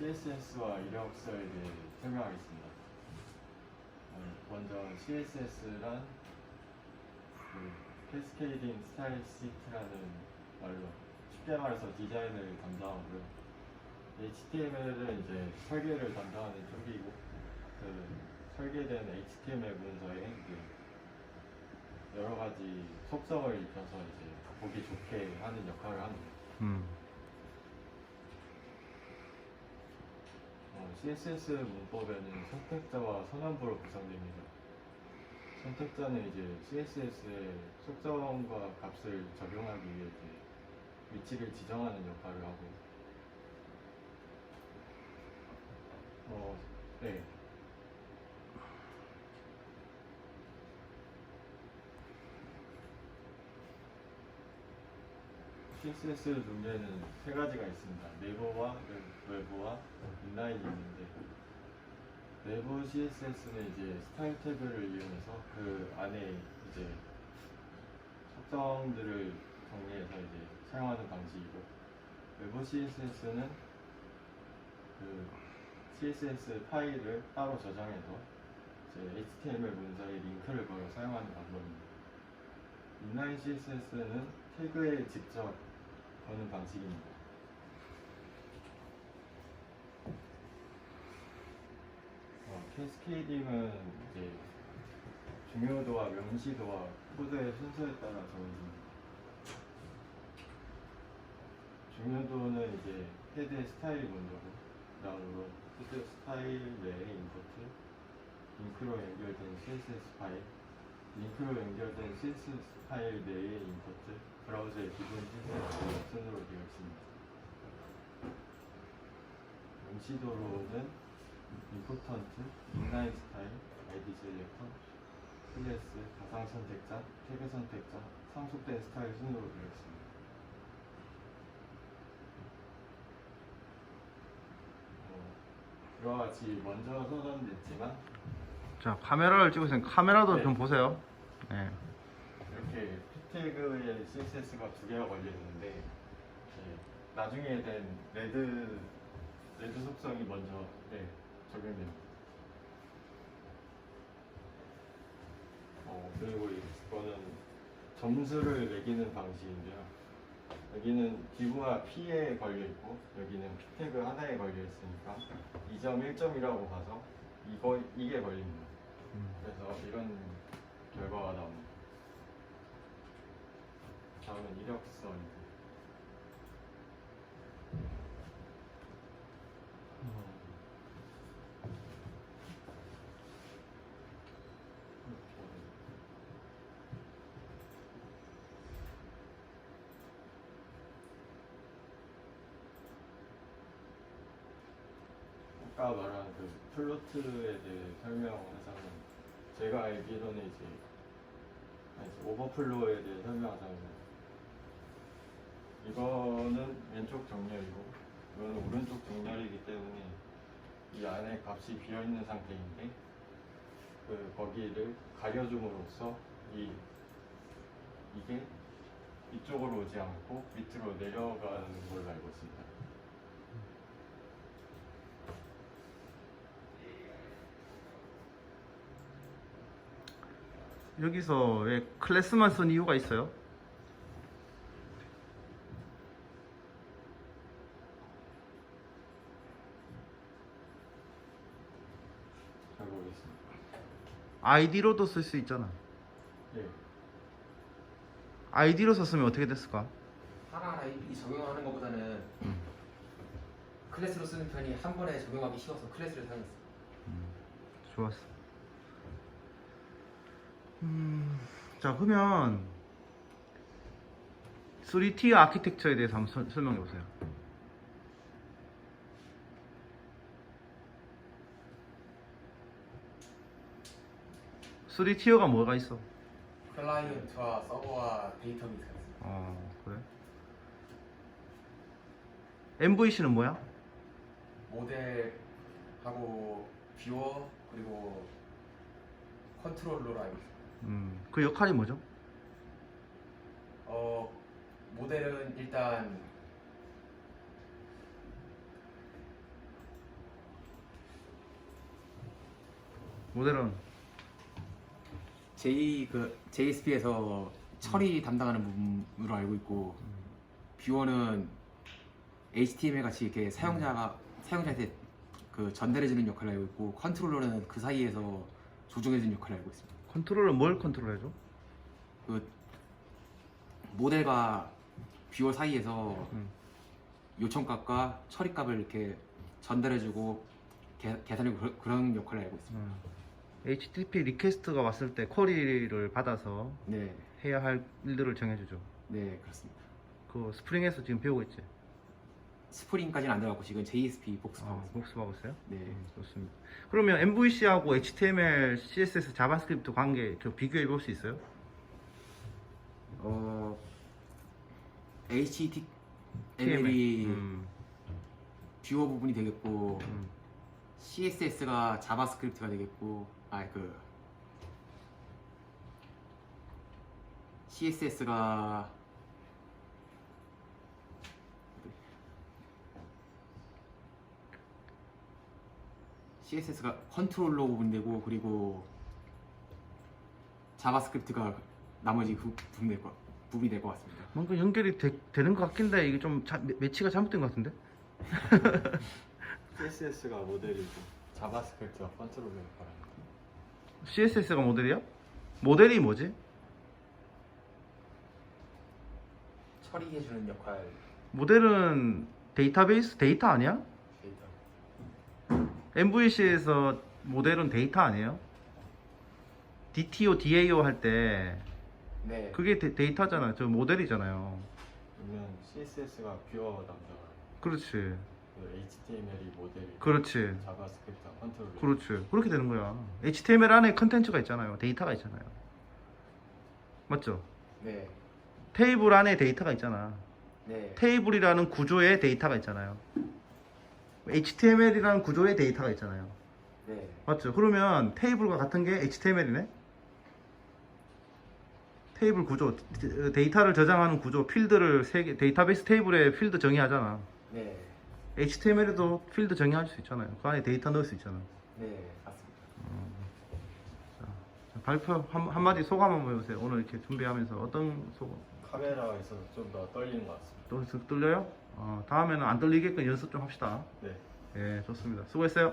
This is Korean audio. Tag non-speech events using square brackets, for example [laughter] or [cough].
CSS와 이력서에 대해 설명하겠습니다. 어, 먼저 CSS란 그 캐스케이딩 스타일 시트라는 말로 쉽게 말해서 디자인을 담당하고요. HTML은 이제 설계를 담당하는 쪽이고 그 설계된 HTML 문서에 그 여러 가지 속성을 입혀서 이제 보기 좋게 하는 역할을 합니다. 음. 어, CSS 문법에는 선택자와 선언부로 구성됩니다. 선택자는 이제 CSS의 속성과 값을 적용하기 위해 위치를 지정하는 역할을 하고, 어, 네. CSS 중에는 세 가지가 있습니다. 내부와 외부와 인라인이 있는데 내부 CSS는 이제 스타일 태그를 이용해서 그 안에 이제 속성들을 정리해서 이제 사용하는 방식이고 외부 CSS는 그 CSS 파일을 따로 저장해서 이제 HTML 문서에 링크를 걸어 사용하는 방법입니다. 인라인 CSS는 태그에 직접 거는 방식입니다. 어, 캐스케이딩은 이제 중요도와 명시도와 코드의 순서에 따라 정해집니다. 중요도는 이제 헤드의 스타일이 먼저고, 그 다음으로 헤드 스타일 내에 인포트, 링크로 연결된 CSS 파일, 링크로 연결된 CSS 파일 내의 인포트, 브라우저의 기본 CSS 순으로 되어 있습니다. 명시도로는 임포턴트, 인라인 스타일, 아이디 셀렉터, 클래스, 가상 선택자, 태그 선택자, 상속된 스타일 순으로 되어 있습니다. 어, 이와 같이 먼저 선언됐지만 자 카메라를 찍으세요. 카메라도 네. 좀 보세요. 네. 이렇게 피태그에 CSS가 두 개가 걸려 있는데 예, 나중에 된 레드 레드 속성이 먼저 네, 적용됩니다. 어, 그리고 이거는 점수를 매기는 방식인데요. 여기는 기부와 P에 걸려 있고 여기는 피태그 하나에 걸려 있으니까 2점 1점이라고 봐서 이거 이게 걸립니다. 음. 그래서 이런 결과가 나옵니다. 다음은 이력서입니다. 아까 말한 그 플로트에 대해 설명하자면 제가 알기로는 이제 아니, 오버플로우에 대해 설명하자면 이거는 왼쪽 정렬이고 이거는 오른쪽 정렬이기 때문에 이 안에 값이 비어 있는 상태인데 그 거기를 가려줌으로써 이 이게 이쪽으로 오지 않고 밑으로 내려가는 걸로 알고 있습니다. 여기서 왜 클래스만 쓴 이유가 있어요? 잘 모르겠습니다. 아이디로도 쓸 수 있잖아. 예. 아이디로 썼으면 어떻게 됐을까? 하나 하나 이 적용하는 것보다는 음. 클래스로 쓰는 편이 한 번에 적용하기 쉬워서 클래스를 사용했어. 좋았어. 음, 자 그러면 3T 아키텍처에 대해서 한번 설- 설명해 보세요. 3 티어가 뭐가 있어? 클라이언트와 서버와 데이터 믹스. 어 그래? MVC는 뭐야? 모델하고 뷰어 그리고 컨트롤러로 있어 음그 역할이 뭐죠? 어 모델은 일단 모델은 J 그 JSP에서 처리 담당하는 부분으로 알고 있고 뷰어는 HTML 같이 이렇게 사용자가 사용자한테 그 전달해주는 역할을 알고 있고 컨트롤러는 그 사이에서 조정해주는 역할을 알고 있습니다. 컨트롤러 뭘 컨트롤해줘? 그 모델과 뷰어 사이에서 음. 요청값과 처리값을 이렇게 전달해주고 계, 계산하고 그런- 그런 역할을 알고 있습니다. 음. HTTP 리퀘스트가 왔을 때 쿼리를 받아서 네, 해야 할 일들을 정해주죠. 네 그렇습니다. 그 스프링에서 지금 배우고 있지. 스프링까지는 안 들어갔고 지금 JSP 복습하고 아, 있습니다. 복습하고 있어요? 네, 음, 좋습니다. 그러면 MVC하고 HTML, CSS, 자바스크립트 관계 저 비교해 볼 수 있어요? 어 HTML이 음, 뷰어 부분이 되겠고 음. CSS가 자바스크립트가 되겠고 아그 CSS가 CSS가 컨트롤러 부분 되고 그리고 자바스크립트가 나머지 그 부분 될 것, 부분이 될 것 같습니다. 뭔가 연결이 되, 되는 것 같긴 데 이게 좀 자, 매- 매치가 잘못된 것 같은데? [laughs] CSS가 모델이고 자바스크립트가 컨트롤러 역할을 합니다. CSS가 모델이야? 모델이 뭐지? 처리해주는 역할 모델은 데이터베이스 데이터 아니야? 데이터. MVC에서 모델은 데이터 아니에요? DTO, DAO 할 때 네. 그게 데, 데이터잖아요. 저 모델이잖아요. 그러면 CSS가 뷰어 담당을 그렇지. 그 HTML이 모델이고 그렇지. 자바스크립트가 컨트롤러 그렇지. 그렇게 되는 거야. HTML 안에 컨텐츠가 있잖아요. 데이터가 있잖아요. 맞죠? 네. 테이블 안에 데이터가 있잖아. 네. 테이블이라는 구조의 데이터가 있잖아요. HTML이라는 구조의 데이터가 있잖아요. 네. 맞죠? 그러면 테이블과 같은 게 HTML이네? 테이블 구조, 데- 데이터를 저장하는 구조, 필드를 세 개, 데이터베이스 테이블에 필드 정의하잖아. 네. HTML에도 필드 정의할 수 있잖아요. 그 안에 데이터 넣을 수 있잖아. 네. 맞습니다. 자, 발표 한, 한마디 소감 한번 해보세요. 오늘 이렇게 준비하면서 어떤 소감? 카메라에서 좀 더 떨리는 것 같습니다. 또 떨려요? 어, 다음에는 안 떨리게끔 연습 좀 합시다. 네. 예, 좋습니다. 수고했어요.